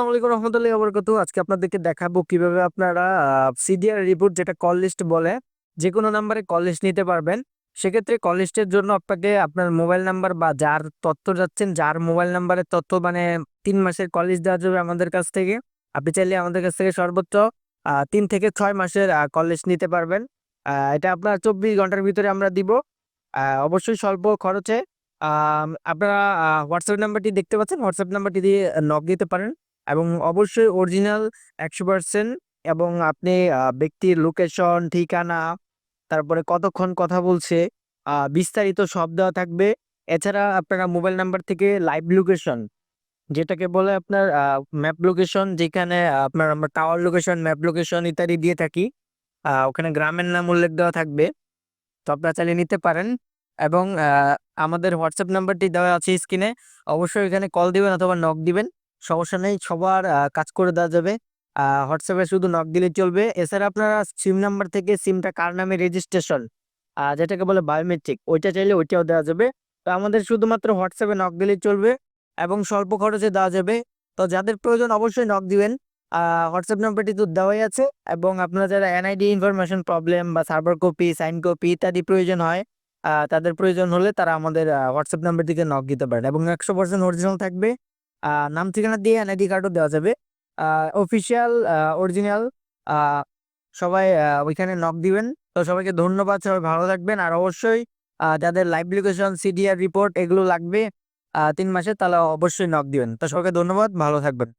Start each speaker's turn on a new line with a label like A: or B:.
A: আসসালামু রহমতুল্লাহি ওবরাকাতু আজকে আপনাদেরকে দেখাবো কীভাবে আপনারা সিডিআর রিপোর্ট যেটা কল লিস্ট বলে যে কোনো নাম্বারে কল লিস্ট নিতে পারবেন। সেক্ষেত্রে কল লিস্টের জন্য আপনাকে আপনার মোবাইল নাম্বার বা যার তথ্য যাচ্ছেন, যার মোবাইল নাম্বারের তথ্য মানে তিন মাসের কল লিস্ট দেওয়া যাবে আমাদের কাছ থেকে। আপনি চাইলে আমাদের কাছ থেকে সর্বোচ্চ তিন থেকে ছয় মাসের কল লিস্ট নিতে পারবেন। এটা আপনার চব্বিশ ঘণ্টার ভিতরে আমরা দিব। অবশ্যই স্বল্প খরচে আপনারা হোয়াটসঅ্যাপ নাম্বারটি দেখতে পাচ্ছেন। হোয়াটসঅ্যাপ নাম্বারটি দিয়ে নক দিতে পারেন। এবং অবশ্যই অরিজিনাল একশো পার্সেন্ট এবং আপনি ব্যক্তির লোকেশন ঠিকানা, তারপরে কতক্ষণ কথা বলছে বিস্তারিত সব দেওয়া থাকবে। এছাড়া আপনারা মোবাইল নাম্বার থেকে লাইভ লোকেশন যেটাকে বলে আপনার ম্যাপ লোকেশন যেখানে আপনার আমরা টাওয়ার লোকেশন ম্যাপ লোকেশন ইত্যাদি দিয়ে থাকি ওখানে গ্রামের নাম উল্লেখ দেওয়া থাকবে। তো আপনারা চালিয়ে নিতে পারেন এবং আমাদের হোয়াটসঅ্যাপ নাম্বারটি দেওয়া আছে স্ক্রিনে অবশ্যই এখানে কল দিবেন অথবা নক দিবেন। সমস্যা নেই, সবার কাজ করে দেওয়া যাবে। হোয়াটসঅ্যাপে শুধু নক দিলে চলবে। এছাড়া আপনারা সিম নাম্বার থেকে সিমটা কার নামে রেজিস্ট্রেশন যেটাকে বলে বায়োমেট্রিক ওইটা চাইলে ওইটাও দেওয়া যাবে। তো আমাদের শুধুমাত্র হোয়াটসঅ্যাপে নক দিলেই চলবে এবং স্বল্প খরচে দেওয়া যাবে। তো যাদের প্রয়োজন অবশ্যই নক দিবেন। হোয়াটসঅ্যাপ নাম্বারটি তো দেওয়াই আছে এবং আপনারা যারা এনআইডি ইনফরমেশন প্রবলেম বা সার্ভার কপি সাইন কপি ইত্যাদি প্রয়োজন হয় তাদের প্রয়োজন হলে তারা আমাদের হোয়াটসঅ্যাপ নাম্বার থেকে নক দিতে পারেন এবং একশো পার্সেন্ট অরিজিনাল থাকবে। নাম ঠিকানা দিয়ে এনআইডি কার্ডও দেওয়া যাবে। অফিসিয়াল অরিজিনাল সবাই ওইখানে নক দিবেন। তো সবাইকে ধন্যবাদ, সবাই ভালো থাকবেন। আর অবশ্যই যাদের লাইভ লোকেশন সিডিআর রিপোর্ট এগুলো লাগবে তিন মাসে তাহলে অবশ্যই নক দিবেন। তো সবাইকে ধন্যবাদ, ভালো থাকবেন।